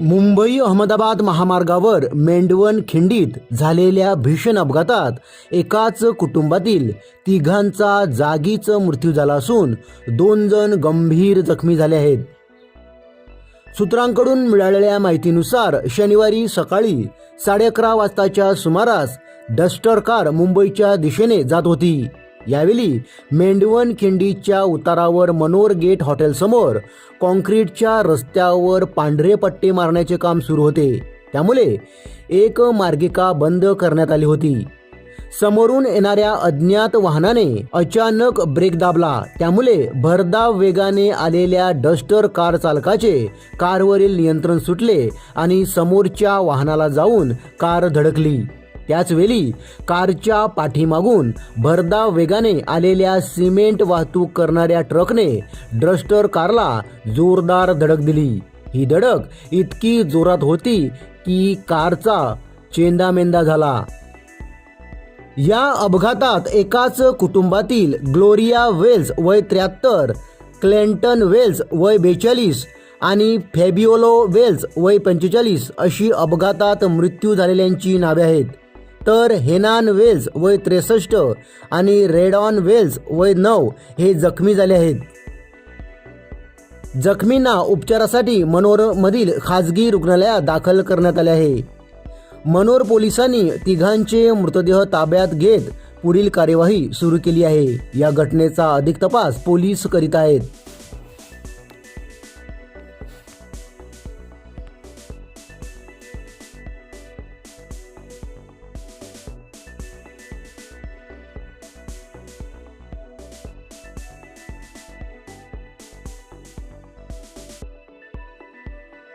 मुंबई अहमदाबाद महामार्गावर मेंढवण खिंडीत झालेल्या भीषण अपघातात एकाच कुटुंबातील तिघांचा जागीच मृत्यू झाला असून दोन जण गंभीर जखमी झाले आहेत. सूत्रांकडून मिळालेल्या माहितीनुसार शनिवारी सकाळी साडे अकरा वाजताच्या सुमारास डस्टर कार मुंबईच्या दिशेने जात होती. यावेळी मेंढवण खिंडीच्या उतारावर मनोर गेट हॉटेलसमोर कॉन्क्रीटच्या रस्त्यावर पांढरे पट्टे मारण्याचे काम सुरू होते. त्यामुळे एक मार्गिका बंद करण्यात आली होती. समोरून येणाऱ्या अज्ञात वाहनाने अचानक ब्रेक दाबला. त्यामुळे भरधाव वेगाने आलेल्या डस्टर कार चालकाचे कारवरील नियंत्रण सुटले आणि समोरच्या वाहनाला जाऊन कार धडकली. त्याचवेळी कारच्या पाठीमागून भरधाव वेगाने आलेल्या सिमेंट वाहतूक करणाऱ्या ट्रकने ड्रस्टर कारला जोरदार धडक दिली. ही धडक इतकी जोरात होती की कारचा चेंदामेंदा झाला. या अपघातात एकाच कुटुंबातील ग्लोरिया वेल्स वय त्र्याहत्तर क्लेंटन वेल्स वय बेचाळीस आणि फॅबिओलो वेल्स वय पंचेचाळीस अशी अपघातात मृत्यू झालेल्यांची नावे आहेत. तर हेनान वेल्स वय त्रेसष्ट आणि रेडॉन वेल्स वय नऊ हे जखमी झाले आहेत. जखमींना उपचारासाठी मनोरमधील खाजगी रुग्णालयात दाखल करण्यात आले आहे. मनोर पोलिसांनी तिघांचे मृतदेह ताब्यात घेत पुढील कार्यवाही सुरू केली आहे. या घटनेचा अधिक तपास पोलीस करीत आहेत.